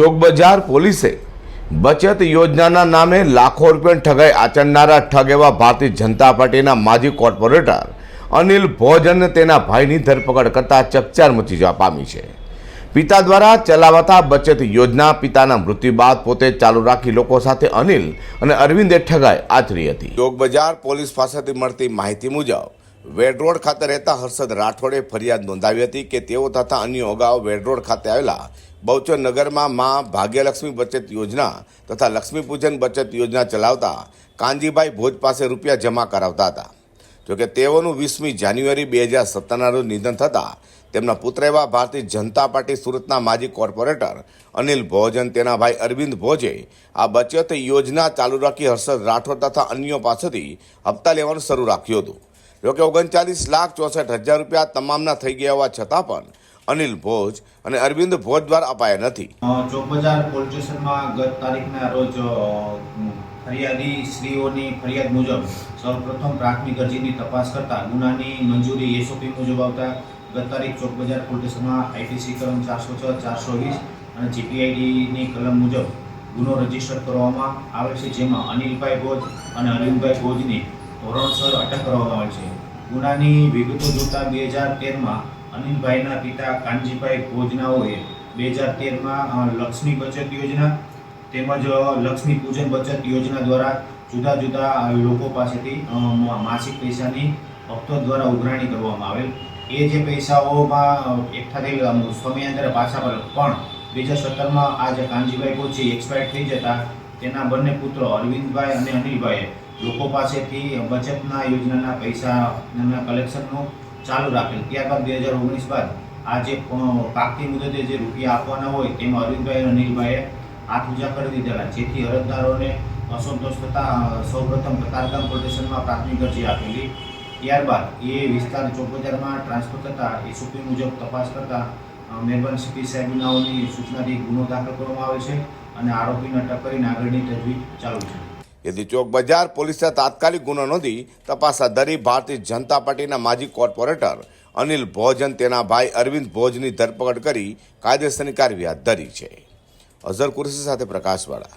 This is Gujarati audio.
જોગબજાર પોલીસે બચત યોજનાના નામે લાખો રૂપિયાની ઠગાઈ આચરનારા ઠગ એવા ભારતીય જનતા પાર્ટીના માજી કોર્પોરેટર અનિલ ભોજ અને તેના ભાઈની ધરપકડ કરતા ચકચાર મચી જવા પામી છે. પિતા દ્વારા ચલાવાતા બચત યોજના પિતાના મૃત્યુ બાદ પોતે ચાલુ રાખી લોકો સાથે અનિલ અને અરવિંદે ઠગાઈ આચરી હતી. જોગબજાર પોલીસ પાસેથી મળતી માહિતી મુજબ વેડ રોડ ખાતે રહેતા હર્ષદ રાઠોડે ફરિયાદ નોંધાવી હતી કે તેઓ તથા અન્ય અગાઉ વેડરોડ ખાતે આવેલા બહુચર નગરમાં માં ભાગ્યલક્ષ્મી બચત યોજના તથા લક્ષ્મી પૂજન બચત યોજના ચલાવતા કાનજીભાઈ ભોજ પાસે રૂપિયા જમા કરાવતા હતા. જોકે તેઓનું વીસમી જાન્યુઆરી બે હજાર સત્તરના રોજ નિધન થતાં તેમના પુત્ર એવા ભારતીય જનતા પાર્ટી સુરતના માજી કોર્પોરેટર અનિલ ભોજ અને તેના ભાઈ અરવિંદ ભોજે આ બચત યોજના ચાલુ રાખી હર્ષદ રાઠોડ તથા અન્યો પાસેથી હપ્તા લેવાનું શરૂ રાખ્યું હતું. જોકે ઓગણચાલીસ લાખ ચોસઠ હજાર રૂપિયા તમામના થઈ ગયા હોવા છતાં પણ અનિલ ભોજ અને અરવિંદ ભોજ દ્વારા અપાયા નથી. ચોકબજાર ચોક બજાર પોલીસ સ્ટેશનમાં ગત તારીખના રોજ ફરિયાદી શ્રીઓની ફરિયાદ મુજબ સૌપ્રથમ પ્રાથમિક અરજીની તપાસ કરતા ગુનાની મંજૂરી એસઓપી મુજબ આવતા ગત તારીખ ચોક બજાર પોલીસ સ્ટેશનમાં આઈપીસી કલમ ચારસો છ, ચારસો વીસ અને જીપીઆઈડીની કલમ મુજબ ગુનો રજિસ્ટર કરવામાં આવે છે, જેમાં અનિલભાઈ ભોજ અને અરવિંદભાઈ ભોજની ધોરણસર અટક કરવામાં આવે છે. ગુનાની વિગતો જોતા બે હજાર તેરમાં અનિલભાઈના પિતા કાનજીભાઈ ભોજનાઓએ બે હજાર તેરમાં લક્ષ્મી બચત યોજના તેમજ લક્ષ્મી પૂજન બચત યોજના દ્વારા જુદા જુદા લોકો પાસેથી માસિક પૈસાની હપ્તો દ્વારા ઉઘરાણી કરવામાં આવેલ. એ જે પૈસાઓમાં એકઠા અમ, સમયાંતરે પાછા પણ બે હજાર સત્તરમાં આ જે કાનજીભાઈ ભોજી એક્સપાયર થઈ જતા તેના બંને પુત્રો અરવિંદભાઈ અને અનિલભાઈએ લોકો પાસેથી બચતના યોજનાના પૈસાના કલેક્શનનું ચાલુ રાખેલ. ત્યારબાદ બે હજાર ઓગણીસ બાદ આ જે પાકતી મુદતે જે રૂપિયા આપવાના હોય તેમાં અરવિંદભાઈ અને અનિલભાઈએ હાથ ઉજા કરી દીધેલા, જેથી અરજદારોને અસંતોષ થતા સૌપ્રથમ કતારગામ પોલીસ પ્રાથમિક અરજી આપેલી. ત્યારબાદ એ વિસ્તાર ચોક બજારમાં ટ્રાન્સફર થતાં એસઓપી મુજબ તપાસ કરતા મહેરબાન સીપી સાહેબનાઓની સૂચનાથી ગુનો દાખલ કરવામાં આવે છે. અને આરોપીને અટક કરીને આગળની તજવીજ ચાલુ છે. એથી ચોક બજાર પોલીસે તાત્કાલિક ગુનો નોંધી તપાસ હાથ ધરી ભારતીય જનતા પાર્ટીના માજી કોર્પોરેટર અનિલ ભોજન તેના ભાઈ અરવિંદ ભોજની ધરપકડ કરી કાયદેસરની કાર્યવાહી હાથ ધરી છે. અઝર કુરશી સાથે પ્રકાશવાળા.